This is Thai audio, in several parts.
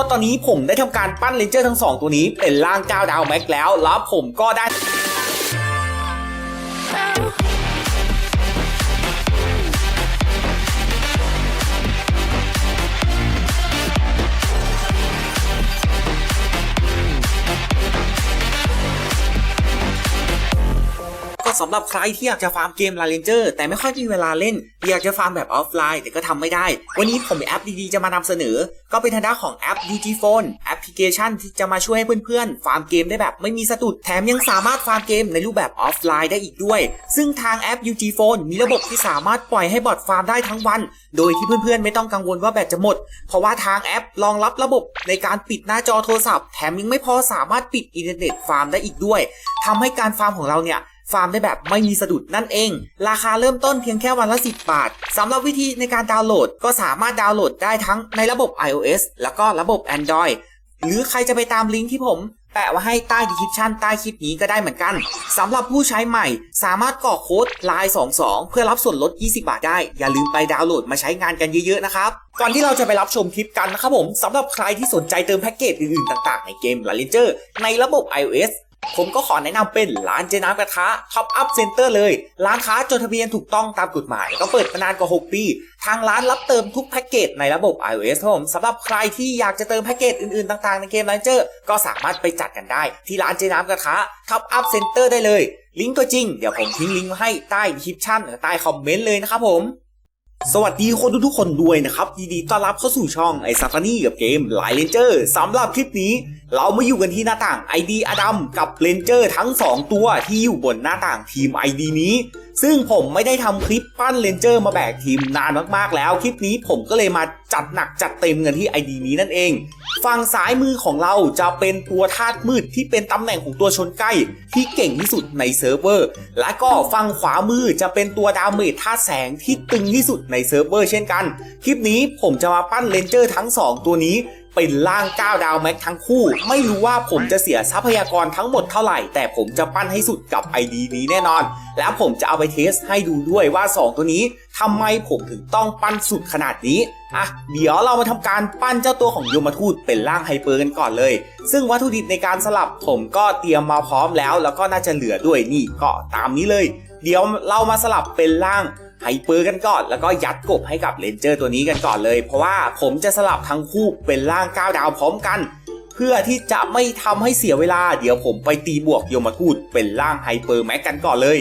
ก็ตอนนี้ผมได้ทำการปั้นเลนเจอร์ทั้งสองตัวนี้เป็นร่าง9ดาวแม็กแล้ว แล้วผมก็ได้ สำหรับใครที่อยากจะฟาร์มเกมลาเลนเจอร์แต่ไม่ค่อยมีเวลาเล่น อยากจะฟาร์มแบบออฟไลน์แต่ก็ทำไม่ได้ วันนี้ผมมีแอปดีๆจะมานำเสนอ ก็เป็นทางด้านของแอป DG Phone แอปพลิเคชันที่จะมาช่วยให้เพื่อนๆ ฟาร์มเกมได้แบบไม่มีสะดุดแถมยังสามารถฟาร์มเกมในรูปแบบออฟไลน์ได้อีกด้วย ซึ่งทางแอป UG Phone มีระบบที่สามารถปล่อยให้บอทฟาร์มได้ทั้งวัน โดยที่เพื่อนๆ ไม่ต้องกังวลว่าแบตจะหมด เพราะว่าทางแอปรองรับระบบในการปิดหน้าจอโทรศัพท์ แถมยังไม่พอสามารถปิดอินเทอร์เน็ตฟาร์มได้อีกด้วยทำให้การฟาร์มของเราเนี่ย ฟาร์มได้แบบไม่มีสะดุดนั่นเอง ราคาเริ่มต้นเพียงแค่วันละ 10 บาทสำหรับวิธีในการดาวน์โหลดก็สามารถดาวน์โหลดได้ทั้งในระบบ iOS แล้วก็ระบบ Android หรือใครจะไปตามลิงก์ที่ผมแปะไว้ให้ใต้ดีคริปชันใต้คลิปนี้ก็ได้เหมือนกันสำหรับผู้ใช้ใหม่ สามารถกรอกโค้ด line 22 เพื่อรับส่วนลด 20 บาทได้ อย่าลืมไปดาวน์โหลดมาใช้งานกันเยอะๆนะครับ ก่อนที่เราจะไปรับชมคลิปกันนะครับผมสำหรับใครที่สนใจเติมแพ็กเกจอื่นๆต่างๆ ในเกม l a l e n g e r ในระบบ iOS ผมก็ขอแนะนำเป็นร้านเจน้ำกระทะท็อปอัพเซ็นเตอร์เลย ร้านค้าจดทะเบียนถูกต้องตามกฎหมาย ก็เปิดมานานกว่า 6 ปี ทางร้านรับเติมทุกแพ็กเกจในระบบ iOS ครับผมสำหรับใครที่อยากจะเติมแพ็กเกจอื่นๆ ต่างๆ ในเกม l a n g e r ก็สามารถไปจัดกันได้ ที่ร้านเจน้ำกระทะท็อปอัพเซ็นเตอร์ได้เลย ลิงก์ตัวจริง เดี๋ยวผมทิ้งลิงก์ให้ใต้คลิปชั่นใต้คอมเมนต์เลยนะครับผม สวัสดีคนทุกๆคนด้วยนะครับยินดีต้อนรับเข้าสู่ช่องไอซัฟานี่กับเกมไลเลนเจอร์สำหรับคลิปนี้ เรามาอยู่กันที่หน้าต่าง ID อดัมกับเลนเจอร์ทั้ง 2 ตัวที่อยู่บนหน้าต่างทีม ID นี้ ซึ่งผมไม่ได้ทำคลิปปั้นเลนเจอร์มาแบกทีมนานมากๆแล้ว คลิปนี้ผมก็เลยมาจัดหนักจัดเต็มกันที่ ID นี้นั่นเอง ฝั่งซ้ายมือของเราจะเป็นตัวธาตุมืดที่เป็นตำแหน่งของตัวชนใกล้ ที่เก่งที่สุดในเซิร์ฟเวอร์ และก็ฝั่งขวามือจะเป็นตัวดาเมจธาตุแสงที่ตึงที่สุดในเซิร์ฟเวอร์เช่นกัน คลิปนี้ผมจะมาปั้นเลนเจอร์ทั้ง 2 ตัวนี้เป็นล่าง 9 ดาวแม็กทั้งคู่ ไม่รู้ว่าผมจะเสียทรัพยากรทั้งหมดเท่าไหร่ แต่ผมจะปั้นให้สุดกับ ID นี้แน่นอน แล้วผมจะเอาไปเทสให้ดูด้วยว่า 2 ตัวนี้ทำไมผมถึงต้องปั้นสุดขนาดนี้อะเดี๋ยวเรามาทำการปั้นเจ้าตัวของโยมทูตเป็นร่างไฮเปอร์กันก่อนเลย ซึ่งวัตถุดิบในการสลับผมก็เตรียมมาพร้อมแล้ว แล้วก็น่าจะเหลือด้วยนี่ก็ตามนี้เลย เดี๋ยวเรามาสลับเป็นร่าง ไฮเปอร์กันก่อน แล้วก็ยัดกบให้กับเลนเจอร์ตัวนี้กันก่อนเลย เพราะว่าผมจะสลับทั้งคู่เป็นร่าง9ดาวพร้อมกัน เพื่อที่จะไม่ทำให้เสียเวลา เดี๋ยวผมไปตีบวกโยมทูตเป็นร่างไฮเปอร์แม็กกันก่อนเลย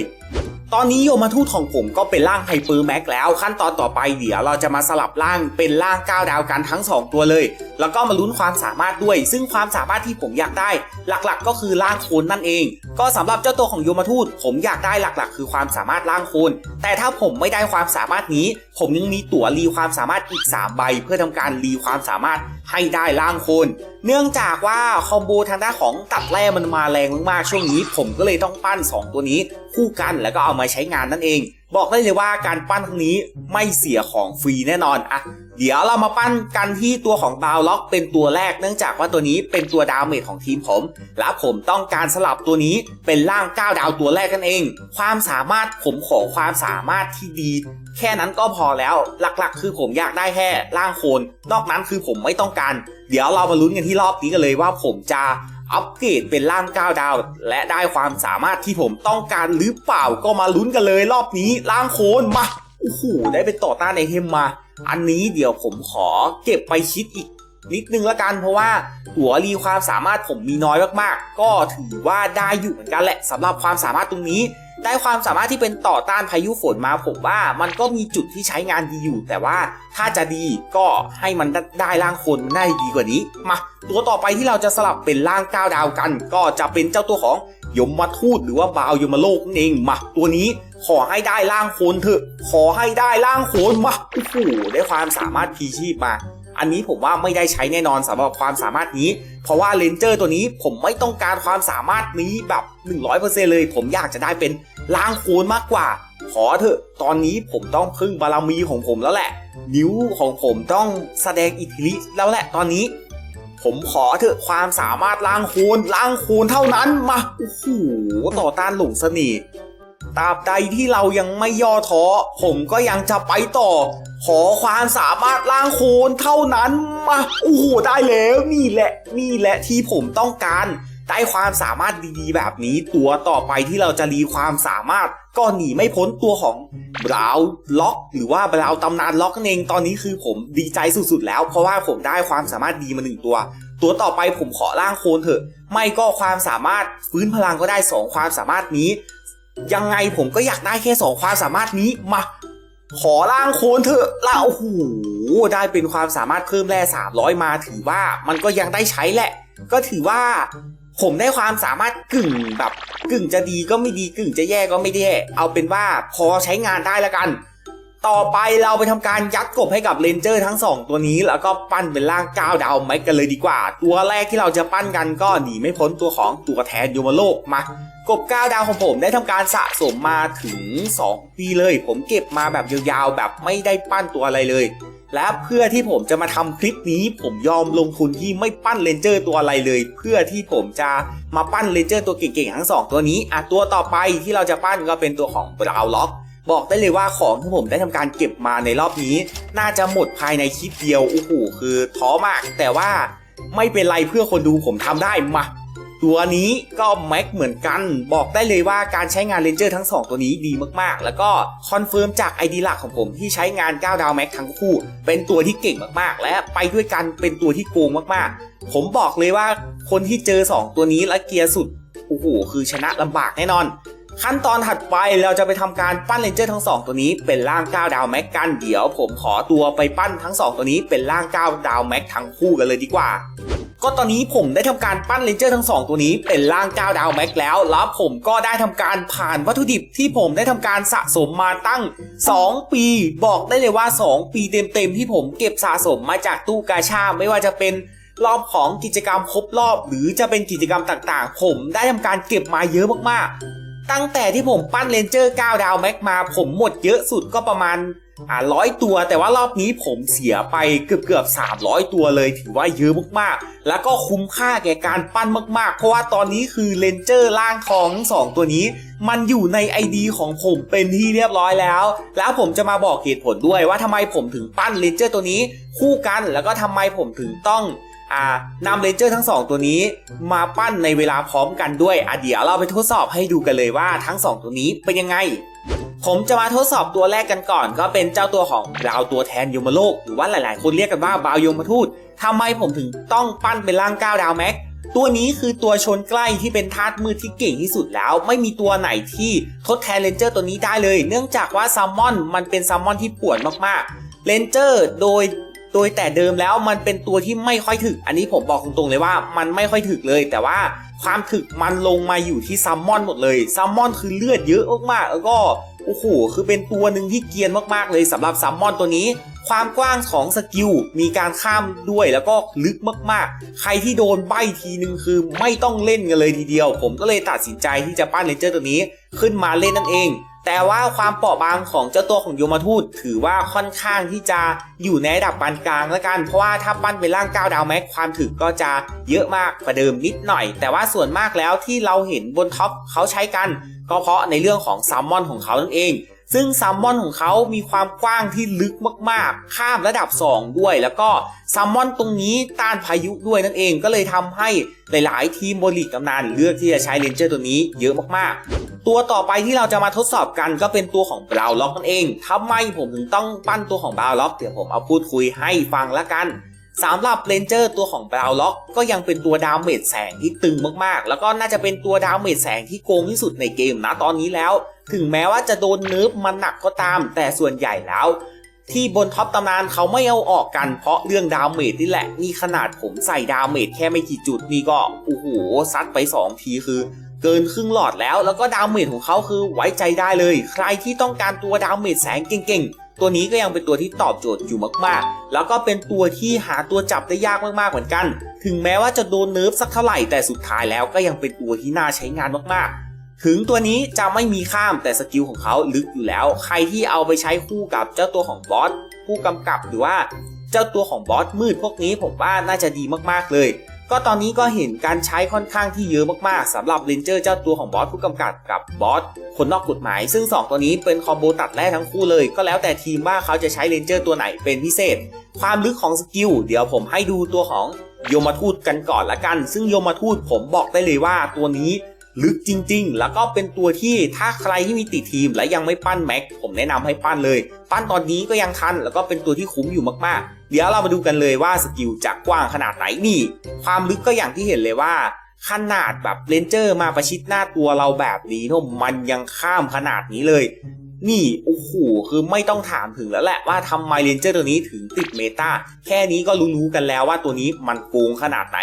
ตอนนี้โยมทูตของผมก็เป็นร่างไฮเปอร์แม็กแล้ว ขั้นตอนต่อไปเดี๋ยวเราจะมาสลับร่างเป็นร่าง 9 ดาวกันทั้ง 2 ตัวเลย แล้วก็มาลุ้นความสามารถด้วย ซึ่งความสามารถที่ผมอยากได้ หลักๆ ก็คือร่างโคนนั่นเอง ก็สำหรับเจ้าตัวของโยมทูตผมอยากได้หลักๆ คือความสามารถร่างโคนแต่ถ้าผมไม่ได้ความสามารถนี้ ผมยังมีตั๋วรีความสามารถอีก 3 ใบ เพื่อทำการรีความสามารถ ให้ได้ร่างคน เนื่องจากว่าคอมโบทางด้านของตัดแร่มันมาแรงมากๆช่วงนี้ ผมก็เลยต้องปั้น 2 ตัวนี้คู่กันแล้วก็เอามาใช้งานนั่นเอง บอกได้เลยว่าการปั้นครั้งนี้ไม่เสียของฟรีแน่นอนอะเดี๋ยวเรามาปั้นกันที่ตัวของดาวล็อกเป็นตัวแรกเนื่องจากว่าตัวนี้เป็นตัวดาวเมจของทีมผม และผมต้องการสลับตัวนี้เป็นร่าง9ดาวตัวแรกกันเอง ความสามารถผมขอความสามารถที่ดี แค่นั้นก็พอแล้วหลักๆ คือผมอยากได้แค่ร่างโคน นอกนั้นคือผมไม่ต้องการ เดี๋ยวเรามาลุ้นกันที่รอบนี้กันเลยว่าผมจะ อัปเกรดเป็นร่าง 9 ดาว และได้ความสามารถที่ผมต้องการหรือเปล่าก็มาลุ้นกันเลยรอบนี้ร่างโคนมาโอ้โหได้เป็นต่อต้านไอเทมมา อันนี้เดี๋ยวผมขอเก็บไปคิดอีกนิดนึงละกันเพราะว่าตัวรีความสามารถผมมีน้อยมากๆ ก็ถือว่าได้อยู่เหมือนกันแหละสำหรับความสามารถตรงนี้ ได้ความสามารถที่เป็นต่อต้านพายุฝนมาผมว่า มันก็มีจุดที่ใช้งานดีอยู่ แต่ว่าถ้าจะดีก็ให้มันได้ร่างคนมันได้ดีกว่านี้ มาตัวต่อไปที่เราจะสลับเป็นร่าง9ดาวกัน ก็จะเป็นเจ้าตัวของยมมาทูตหรือว่าบาวยมโลกนั่นเองมาตัวนี้ขอให้ได้ร่างโคนเถอะ ขอให้ได้ร่างโคนมาโอ้โหได้ความสามารถพีชีพมา อันนี้ผมว่าไม่ได้ใช้แน่นอนสำหรับความสามารถนี้ เพราะว่าเลนเจอร์ตัวนี้ผมไม่ต้องการความสามารถนี้แบบ 100%เลย ผมอยากจะได้เป็นล้างโคนมากกว่า ขอเถอะตอนนี้ผมต้องพึ่งบารมีของผมแล้วแหละ นิ้วของผมต้องแสดงอิทธิฤทธิ์แล้วแหละตอนนี้ ผมขอเถอะความสามารถล้างโคนล้างโคนเท่านั้นมาโอ้โหต่อต้านหลงเสน่ห์ ตราบใดที่เรายังไม่ย่อท้อ ผมก็ยังจะไปต่อ ขอความสามารถล่างโคลนเท่านั้นมาโอ้โหได้แล้วนี่แหละนี่แหละที่ผมต้องการได้ความสามารถดีๆ แบบนี้ตัวต่อไปที่เราจะรีความสามารถ ก็หนีไม่พ้นตัวของบราวล็อก หรือว่าบราวตำนานล็อกนั่นเองตอนนี้คือผมดีใจสุดๆแล้ว เพราะว่าผมได้ความสามารถดีมาหนึ่งตัว ตัวต่อไปผมขอล่างโคลนเถอะ ไม่ก็ความสามารถฟื้นพลังก็ได้สองความสามารถนี้ ยังไงผมก็อยากได้แค่สองความสามารถนี้มา ขอล่างโคนเถอะล่าโอ้โหได้เป็นความสามารถเพิ่มแร่300 มาถือว่ามันก็ยังได้ใช้แหละ ก็ถือว่า ผมได้ความสามารถกึ่งแบบกึ่งจะดีก็ไม่ดีกึ่งจะแย่ก็ไม่แย่เอาเป็นว่าพอใช้งานได้แล้วกัน ต่อไปเราไปทำการยัดกบให้กับเลนเจอร์ทั้งสองตัวนี้ แล้วก็ปั้นเป็นร่างก้าวดาวแม็กกันเลยดีกว่า ตัวแรกที่เราจะปั้นกันก็หนีไม่พ้นตัวของตัวแทนโยมาโลกมา กบก้าวดาวของผมได้ทำการสะสมมาถึง 2 ปีเลย ผมเก็บมาแบบยาวๆ แบบไม่ได้ปั้นตัวอะไรเลย และเพื่อที่ผมจะมาทำคลิปนี้ ผมยอมลงทุนที่ไม่ปั้นเลนเจอร์ตัวอะไรเลย เพื่อที่ผมจะมาปั้นเลนเจอร์ตัวเก่งๆ ทั้งสองตัวนี้อะตัวต่อไปที่เราจะปั้นก็เป็นตัวของบราวล็อกบอกได้เลยว่าของที่ผมได้ทำการเก็บมาในรอบนี้ น่าจะหมดภายในคลิปเดียวโอ้โหคือท้อมาก แต่ว่าไม่เป็นไรเพื่อคนดูผมทำได้มา ตัวนี้ก็แม็กเหมือนกันบอกได้เลยว่าการใช้งานเลนเจอร์ทั้ง 2 ตัวนี้ดีมากๆ แล้วก็คอนเฟิร์มจากไอดีหลักของผมที่ใช้งาน9ดาวแม็กทั้งคู่ เป็นตัวที่เก่งมากๆ และไปด้วยกันเป็นตัวที่โกงมากๆ ผมบอกเลยว่าคนที่เจอ 2 ตัวนี้และเกียร์สุดโอ้โหคือชนะลำบากแน่นอนขั้นตอนถัดไปเราจะไปทำการปั้นเลนเจอร์ทั้ง 2 ตัวนี้เป็นร่าง9ดาวแม็กกันเดี๋ยวผมขอตัวไปปั้นทั้ง 2 ตัวนี้เป็นร่าง9ดาวแม็กทั้งคู่กันเลยดีกว่า ก็ตอนนี้ผมได้ทำการปั้นเลนเจอร์ทั้ง 2 ตัวนี้เป็นร่าง9ดาวแม็กแล้ว แล้วผมก็ได้ทำการผ่านวัตถุดิบที่ผมได้ทำการสะสมมาตั้ง 2 ปี บอกได้เลยว่า 2 ปีเต็มๆที่ผมเก็บสะสมมาจากตู้กาชาไม่ว่าจะเป็นรอบของกิจกรรมครบรอบ หรือจะเป็นกิจกรรมต่างๆ ผมได้ทำการเก็บมาเยอะมากๆ ตั้งแต่ที่ผมปั้นเลนเจอร์9ดาวแม็กมาผมหมดเยอะสุดก็ประมาณ อ่าร้อยตัวแต่ว่ารอบนี้ผมเสียไปเกือบเกือบ300ตัวเลยถือว่าเยอะมากๆ แล้วก็คุ้มค่าแก่การปั้นมากๆ เพราะว่าตอนนี้คือเลนเจอร์ล่างทองทั้งสองตัวนี้ มันอยู่ใน ID ของผมเป็นที่เรียบร้อยแล้ว แล้วผมจะมาบอกเหตุผลด้วยว่าทำไมผมถึงปั้นเลนเจอร์ตัวนี้ คู่กันแล้วก็ทำไมผมถึงต้องอ่านำเลนเจอร์ทั้ง 2 ตัวนี้ มาปั้นในเวลาพร้อมกันด้วยอะเดี๋ยวเราไปทดสอบให้ดูกันเลยว่าทั้ง 2 ตัวนี้เป็นยังไง ผมจะมาทดสอบตัวแรกกันก่อน ก็เป็นเจ้าตัวของดาวตัวแทนยมโลก หรือว่าหลายๆ คนเรียกกันว่าบาวยมทูตทำไมผมถึงต้องปั้นเป็นร่าง9ดาวแม็กตัวนี้คือตัวชนใกล้ที่เป็นธาตุมืดที่เก่งที่สุดแล้ว ไม่มีตัวไหนที่ทดแทนเลนเจอร์ตัวนี้ได้เลย เนื่องจากว่าซัมมอนมันเป็นซัมมอนที่ป่วนมากๆเลนเจอร์โดยโดยแต่เดิมแล้วมันเป็นตัวที่ไม่ค่อยถึก อันนี้ผมบอกตรงๆเลยว่ามันไม่ค่อยถึกเลย แต่ว่า ความถึกมันลงมาอยู่ที่ซัมมอนหมดเลยซัมมอนคือเลือดเยอะมากๆแล้วก็โอ้โหคือเป็นตัวหนึ่งที่เกียนมากๆเลยสำหรับซัมมอนตัวนี้ ความกว้างของสกิลมีการข้ามด้วยแล้วก็ลึกมากๆ ใครที่โดนใบทีนึงคือไม่ต้องเล่นกันเลยทีเดียว ผมก็เลยตัดสินใจที่จะปั้นเลนเจอร์ตัวนี้ขึ้นมาเล่นนั่นเอง แต่ว่าความเปราะบางของเจ้าตัวของโยมาทูตถือว่าค่อนข้างที่จะอยู่ในระดับปานกลางแล้วกัน เพราะว่าถ้าปั้นเป็นร่าง9ดาวแม็กความถึกก็จะเยอะมากกว่าเดิมนิดหน่อย แต่ว่าส่วนมากแล้วที่เราเห็นบนท็อปเขาใช้กัน ก็เพราะในเรื่องของซัมมอนของเขานั่นเองซึ่งซัมมอนของเขามีความกว้างที่ลึกมากๆ ข้ามระดับ 2 ด้วย แล้วก็ซัมมอนตรงนี้ต้านพายุด้วยนั่นเอง ก็เลยทำให้หลาย ๆ ทีมบนลีกกำนานเลือกที่จะใช้เลนเจอร์ตัวนี้เยอะมากๆ ตัวต่อไปที่เราจะมาทดสอบกันก็เป็นตัวของบราวล็อกนั่นเองทำไมผมถึงต้องปั้นตัวของบราวล็อกเดี๋ยวผมเอาพูดคุยให้ฟังละกันสำหรับเลนเจอร์ตัวของบราวล็อกก็ยังเป็นตัวดาเมจแสงที่ตึงมากๆ แล้วก็น่าจะเป็นตัวดาเมจแสงที่โกงที่สุดในเกมนะตอนนี้แล้ว ถึงแม้ว่าจะโดนเนิร์ฟมันหนักก็ตาม แต่ส่วนใหญ่แล้ว ที่บนท็อปตำนานเขาไม่เอาออกกันเพราะเรื่องดาเมจนี่แหละนี่ขนาดผมใส่ดาเมจแค่ไม่กี่จุดนี่ก็โอ้โหซัดไป 2 ทีคือ เกินครึ่งหลอดแล้ว แล้วก็ดาเมจของเขาคือไว้ใจได้เลย ใครที่ต้องการตัวดาเมจแสงเก่งๆ ตัวนี้ก็ยังเป็นตัวที่ตอบโจทย์อยู่มากๆ แล้วก็เป็นตัวที่หาตัวจับได้ยากมากๆเหมือนกัน ถึงแม้ว่าจะโดนเนิร์ฟสักเท่าไหร่แต่สุดท้ายแล้วก็ยังเป็นตัวที่น่าใช้งานมากๆถึงตัวนี้จะไม่มีข้ามแต่สกิลของเขาลึกอยู่แล้ว ใครที่เอาไปใช้คู่กับเจ้าตัวของบอสผู้กำกับหรือว่า เจ้าตัวของบอสมืดพวกนี้ผมว่าน่าจะดีมากๆเลย ก็ตอนนี้ก็เห็นการใช้ค่อนข้างที่เยอะมากๆสำหรับเลนเจอร์เจ้าตัวของบอสผู้กำกับกับบอสคนนอกกฎหมาย ซึ่ง 2 ตัวนี้เป็นคอมโบตัดแร่ทั้งคู่เลยก็แล้วแต่ทีมว่าเขาจะใช้เลนเจอร์ตัวไหนเป็นพิเศษ ความลึกของสกิลเดี๋ยวผมให้ดูตัวของโยมทูตกันก่อนละกัน ซึ่งโยมทูตผมบอกได้เลยว่าตัวนี้ลึกจริง ๆ แล้วก็เป็นตัวที่ถ้าใครที่มีติดทีมและยังไม่ปั้นแม็กผมแนะนำให้ปั้นเลย ปั้นตอนนี้ก็ยังทันแล้วก็เป็นตัวที่คุ้มอยู่มากๆ เดี๋ยวเรามาดูกันเลยว่าสกิลจะกว้างขนาดไหนนี่ ความลึกก็อย่างที่เห็นเลยว่า ขนาดแบบเลนเจอร์มาประชิดหน้าตัวเราแบบนี้เนอะมันยังข้ามขนาดนี้เลย นี่โอ้โหคือไม่ต้องถามถึงแล้วแหละว่าทำไมเลนเจอร์ตัวนี้ถึงติดเมตาแค่นี้ก็รู้ๆกันแล้วว่าตัวนี้มันโกงขนาดไหน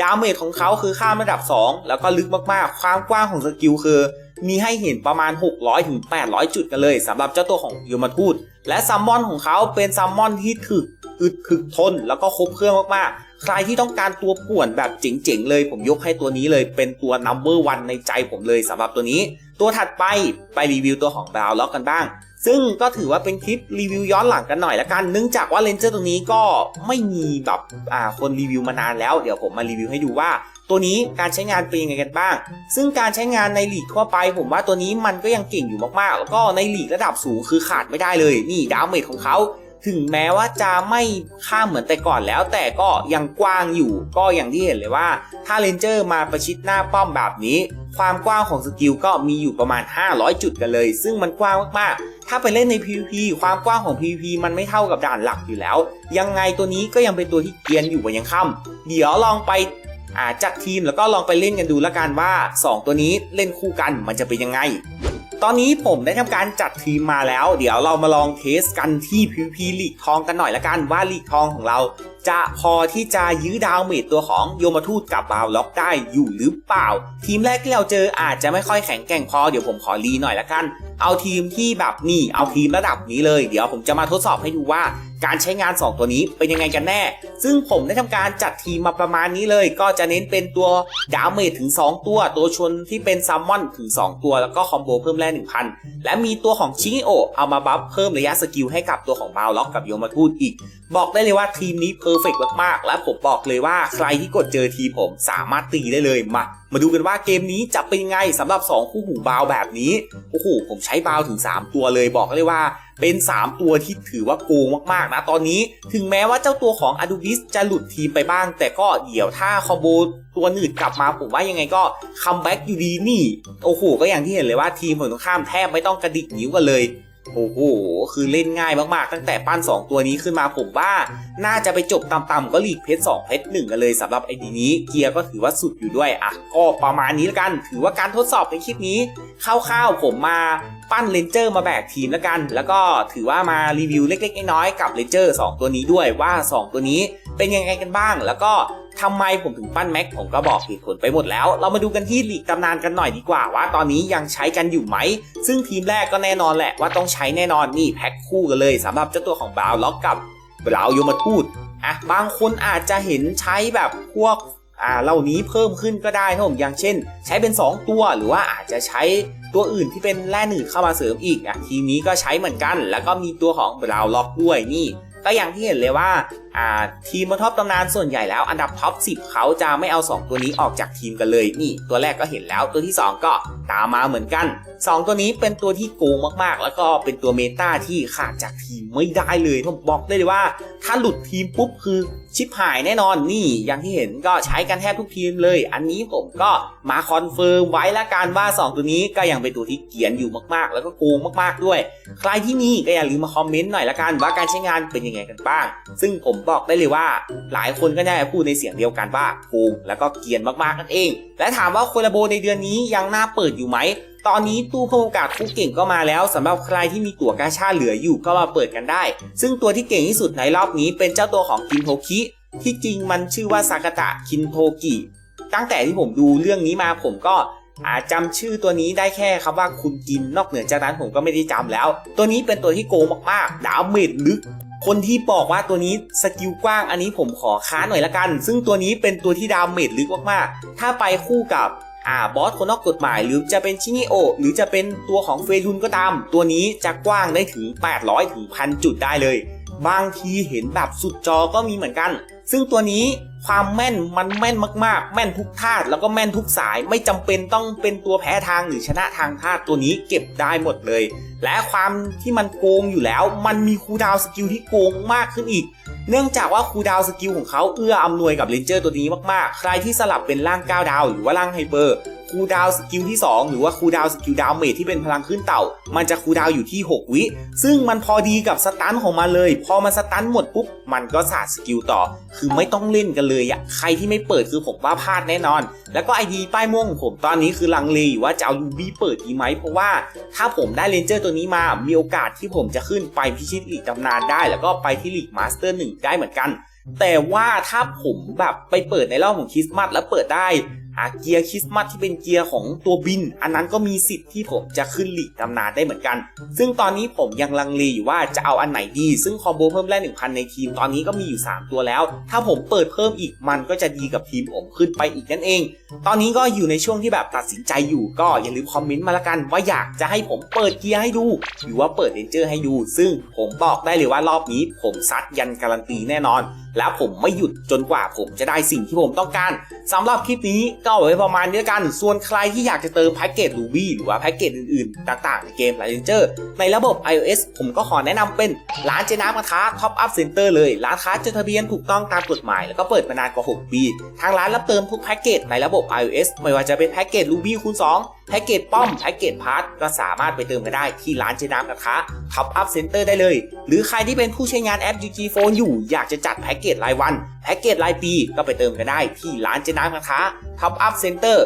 ดาเมจของเขาคือข้ามระดับ 2 แล้วก็ลึกมากๆ ความกว้างของสกิลคือมีให้เห็นประมาณ 600ถึง800 จุดกันเลยสำหรับเจ้าตัวของยูมาทูตและซัมมอนของเขาเป็นซัมมอนที่ถึก อึดถึกทน แล้วก็ครบเครื่องมากๆ ใครที่ต้องการตัวป่วนแบบเจ๋งๆเลย ผมยกให้ตัวนี้เลยเป็นตัว number one ในใจผมเลยสำหรับตัวนี้ ตัวถัดไปไปรีวิวตัวของบราวล็อกกันบ้างซึ่งก็ถือว่าเป็นคลิปรีวิวย้อนหลังกันหน่อยละกัน เนื่องจากว่าเลนเจอร์ตัวนี้ก็ไม่มีแบบอ่าคนรีวิวมานานแล้ว เดี๋ยวผมมารีวิวให้ดูว่า ตัวนี้การใช้งานเป็นยังไงกันบ้าง ซึ่งการใช้งานในหลีกทั่วไป ผมว่าตัวนี้มันก็ยังเก่งอยู่มากๆ แล้วก็ในหลีกระดับสูงคือขาดไม่ได้เลย นี่ดาเมจของเขา ถึงแม้ว่าจะไม่ข้ามเหมือนแต่ก่อนแล้ว แต่ก็ยังกว้างอยู่ ก็อย่างที่เห็นเลยว่า ถ้าเลนเจอร์มาประชิดหน้าป้อมแบบนี้ ความกว้างของสกิลก็มีอยู่ประมาณ 500 จุดกันเลย ซึ่งมันกว้างมากๆ ถ้าไปเล่นใน PVP ความกว้างของ PVP มันไม่เท่ากับด่านหลักอยู่แล้ว ยังไงตัวนี้ก็ยังเป็นตัวที่เกียนอยู่วันยังค่ำเดี๋ยวลองไปอาจัดทีมแล้วก็ลองไปเล่นกันดูละกันว่า 2 ตัวนี้เล่นคู่กันมันจะเป็นยังไง ตอนนี้ผมได้ทำการจัดทีมมาแล้ว เดี๋ยวเรามาลองเทสกันที่ PVP ลีกทองกันหน่อยละกันว่าลีกทองของเรา จะพอที่จะยื้อดาวเมจตัวของโยมทูตกับบาวล็อกได้อยู่หรือเปล่า ทีมแรกที่เราเจออาจจะไม่ค่อยแข็งแกร่งพอเดี๋ยวผมขอรีหน่อยละกัน เอาทีมที่แบบนี่เอาทีมระดับนี้เลย เดี๋ยวผมจะมาทดสอบให้ดูว่าการใช้งาน 2 ตัวนี้เป็นยังไงกันแน่ ซึ่งผมได้ทำการจัดทีมมาประมาณนี้เลย ก็จะเน้นเป็นตัวดาเมจถึง 2 ตัว ตัวชนที่เป็นซัมมอนถึง 2 ตัว แล้วก็คอมโบเพิ่มแร่1,000 และมีตัวของชิงโอเอามาบัฟเพิ่มระยะสกิลให้กับตัวของบาวล็อกกับโยมาทูตอีก บอกได้เลยว่าทีมนี้เพอร์เฟกต์มากๆ และผมบอกเลยว่าใครที่กดเจอทีผมสามารถตีได้เลยมามาดูกันว่าเกมนี้จะเป็นยังไงสำหรับ 2 คู่หูบาวแบบนี้โอ้โหผมใช้บาวถึง 3 ตัวเลยบอกเลยว่า เป็น 3 ตัวที่ถือว่าโกงมากๆนะตอนนี้ถึงแม้ว่าเจ้าตัวของอดูบิสจะหลุดทีมไปบ้าง แต่ก็เดี๋ยวถ้าคอมโบตัวหนืดกลับมาผมว่ายังไงก็คัมแบ็กอยู่ดีนี่ โอ้โหก็อย่างที่เห็นเลยว่าทีมฝั่งตรงข้ามแทบไม่ต้องกระดิกนิ้วกันเลย โอ้โห คือเล่นง่ายมากๆ ตั้งแต่ปั้น 2 ตัวนี้ขึ้นมาผมว่า น่าจะไปจบต่ำๆก็หลีกเพชร2เพชร1กันเลยสำหรับไอดีนี้เกียร์ก็ถือว่าสุดอยู่ด้วยอะก็ประมาณนี้ล้วกัน ถือว่าการทดสอบในคลิปนี้คร่าวๆผมมาปั้นเลนเจอร์มาแบกทีมล้วกัน แล้วก็ถือว่ามารีวิวเล็กๆน้อยๆกับเลนเจอร์2ตัวนี้ด้วยว่า 2 ตัวนี้เป็นยังไงกันบ้าง แล้วก็ ทำไมผมถึงปั้นแม็กผมก็บอกเหตุผลไปหมดแล้ว เรามาดูกันที่ลีกตำนานกันหน่อยดีกว่าว่าตอนนี้ยังใช้กันอยู่ไหม ซึ่งทีมแรกก็แน่นอนแหละว่าต้องใช้แน่นอนนี่แพ็คคู่กันเลยสำหรับเจ้าตัวของบราวล็อกกับบราวโยมาทูดอะบางคนอาจจะเห็นใช้แบบพวกอ่าเหล่านี้เพิ่มขึ้นก็ได้ครับผมอย่างเช่น ใช้เป็น 2 ตัวหรือว่าอาจจะใช้ตัวอื่นที่เป็นแร่หนืดเข้ามาเสริมอีกอะทีนี้ก็ใช้เหมือนกัน แล้วก็มีตัวของบราวล็อกด้วยนี่ก็อย่างที่เห็นเลยว่า ทีมบนท็อปตำนานส่วนใหญ่แล้วอันดับท็อป 10 เขาจะไม่เอา 2 ตัวนี้ออกจากทีมกันเลย นี่ ตัวแรกก็เห็นแล้วตัวที่ 2 ก็ตามมาเหมือนกัน 2 ตัวนี้เป็นตัวที่โกงมากๆ แล้วก็เป็นตัวเมตาที่ขาดจากทีมไม่ได้เลยผมบอกได้เลยว่า ถ้าหลุดทีมปุ๊บคือชิปหายแน่นอนนี่อย่างที่เห็นก็ใช้กันแทบทุกทีมเลย อันนี้ผมก็มาคอนเฟิร์มไว้ละกันว่า 2 ตัวนี้ก็ยังเป็นตัวที่เกียนอยู่มากๆ แล้วก็โกงมากๆด้วย ใครที่มีก็อย่าลืมมาคอมเมนต์หน่อยละกันว่าการใช้งานเป็นยังไงกันบ้าง ซึ่งผมบอกได้เลยว่า หลายคนก็ได้พูดในเสียงเดียวกันว่าโกงแล้วก็เกียนมากๆนั่นเอง และถามว่าโคลาโบในเดือนนี้ยังน่าเปิดอยู่ไหมตอนนี้ตู้เพิ่มโอกาสคู่เก่งก็มาแล้วสำหรับใครที่มีตั๋วกาชาเหลืออยู่ก็มาเปิดกันได้ ซึ่งตัวที่เก่งที่สุดในรอบนี้เป็นเจ้าตัวของคินโทคิที่จริงมันชื่อว่าซากาตะคินโทกิตั้งแต่ที่ผมดูเรื่องนี้มาผมก็อาจจำชื่อตัวนี้ได้แค่คำว่าคุณกินนอกเหนือจากนั้นผมก็ไม่ได้จำแล้ว ตัวนี้เป็นตัวที่โกงมากๆดาเมจลึก คนที่บอกว่าตัวนี้สกิลกว้าง อันนี้ผมขอค้านหน่อยละกัน ซึ่งตัวนี้เป็นตัวที่ดาวเมจลึกมากๆ ถ้าไปคู่กับอ่าบอสคนนอกกฎหมาย หรือจะเป็นชินิโอ หรือจะเป็นตัวของเฟทุนก็ตาม ตัวนี้จะกว้างได้ถึง 800ถึงพันจุดได้เลย บางทีเห็นแบบสุดจอก็มีเหมือนกัน ซึ่งตัวนี้ ความแม่นมันแม่นมากๆ แม่นทุกธาตุแล้วก็แม่นทุกสาย ไม่จำเป็นต้องเป็นตัวแพ้ทางหรือชนะทางธาตุตัวนี้เก็บได้หมดเลย และความที่มันโกงอยู่แล้ว มันมีคูดาวสกิลที่โกงมากขึ้นอีก เนื่องจากว่าคูดาวสกิลของเขาเอื้ออำนวยกับเลนเจอร์ตัวนี้มากๆ ใครที่สลับเป็นร่าง9ดาว หรือว่าร่างไฮเปอร์ คูดาวสกิลที่ 2 หรือว่าคูดาวสกิลดาวเมจที่เป็นพลังขึ้นเต่า มันจะคูดาวอยู่ที่ 6 วิ ซึ่งมันพอดีกับสตันของมันเลย พอมันสตันหมดปุ๊บ มันก็สาดสกิลต่อ คือไม่ต้องเล่นกันเลยอะใครที่ไม่เปิดคือผมว่าพลาดแน่นอน แล้วก็ไอดีป้ายม่วงผมตอนนี้คือลังเลอยู่ว่าจะเอาลูบี้เปิดดีไหมเพราะว่าถ้าผมได้เลนเจอร์ตัวนี้มา มีโอกาสที่ผมจะขึ้นไปพิชิตลีกตำนานได้ แล้วก็ไปที่ลีกมาสเตอร์หนึ่งได้เหมือนกัน แต่ว่าถ้าผมแบบไปเปิดในรอบของคริสต์มาสแล้วเปิดได้ เกียร์คริสต์มาสที่เป็นเกียร์ของตัวบิน อันนั้นก็มีสิทธิ์ที่ผมจะขึ้นหลีกตำนานได้เหมือนกัน ซึ่งตอนนี้ผมยังลังเลอยู่ว่าจะเอาอันไหนดี ซึ่งคอมโบเพิ่มแร่1,000 ในทีมตอนนี้ก็มีอยู่ 3 ตัวแล้ว ถ้าผมเปิดเพิ่มอีกมันก็จะดีกับทีมผมขึ้นไปอีกนั่นเอง ตอนนี้ก็อยู่ในช่วงที่แบบตัดสินใจอยู่ก็อย่าลืมคอมเมนต์มาละกันว่าอยากจะให้ผมเปิดเกียร์ให้ดู หรือว่าเปิดเรนเจอร์ให้ดู ซึ่งผมบอกได้เลยว่ารอบนี้ผมซัดยันการันตีแน่นอน แล้วผมไม่หยุดจนกว่าผมจะได้สิ่งที่ผมต้องการสำหรับคลิปนี้ก็เอาไว้ประมาณนี้กัน ส่วนใครที่อยากจะเติมแพ็กเกจ Ruby หรือว่าแพ็กเกจอื่นๆ ต่างๆ ในเกม l i เ e นเจอร์ในระบบ iOS ผมก็ขอแนะนำเป็นร้านเจน้ำกระทะ Top Up Center เลย ร้านค้าจดทะเบียนถูกต้องตามกฎหมาย แล้วก็เปิดมานานกว่า 6 ปี ทางร้านรับเติมทุกแพ็กเกจในระบบ iOS ไม่ว่าจะเป็นแพ็กเกจ Ruby คูณ2 แพ็กเกจป้อมแพ็กเกจพาร์ทก็สามารถไปเติมกันได้ที่ร้านเจน้ำกระทะ Top Up Center ได้เลย หรือใครที่เป็นผู้ใช้งานแอป UG Phone อยู่อยากจะจัดแพ็กเกจรายวันแพ็กเกจรายปีก็ไปเติมกันได้ที่ร้านเจน้ำกระทะ Top Up Center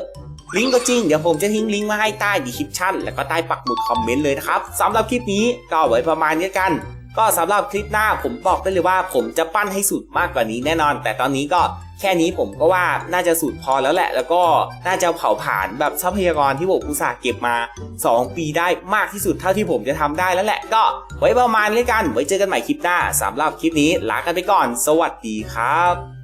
ลิงก์ก็จริง เดี๋ยวผมจะทิ้งลิงก์มาให้ใต้ดีคริปชั่นแล้วก็ใต้ปักหมุดคอมเมนต์เลยนะครับสำหรับคลิปนี้ก็ไว้ประมาณนี้กัน ก็สำหรับคลิปหน้าผมบอกได้เลยว่า ผมจะปั้นให้สุดมากกว่านี้แน่นอน แต่ตอนนี้ก็แค่นี้ผมก็ว่าน่าจะสุดพอแล้วแหละ แล้วก็น่าจะเผาผลาญแบบทรัพยากรที่ผมอุตส่าห์เก็บมา 2 ปีได้มากที่สุดเท่าที่ผมจะทำได้แล้วแหละ ก็ไว้ประมาณนี้กันไว้เจอกันใหม่คลิปหน้าสำหรับคลิปนี้ลากันไปก่อน สวัสดีครับ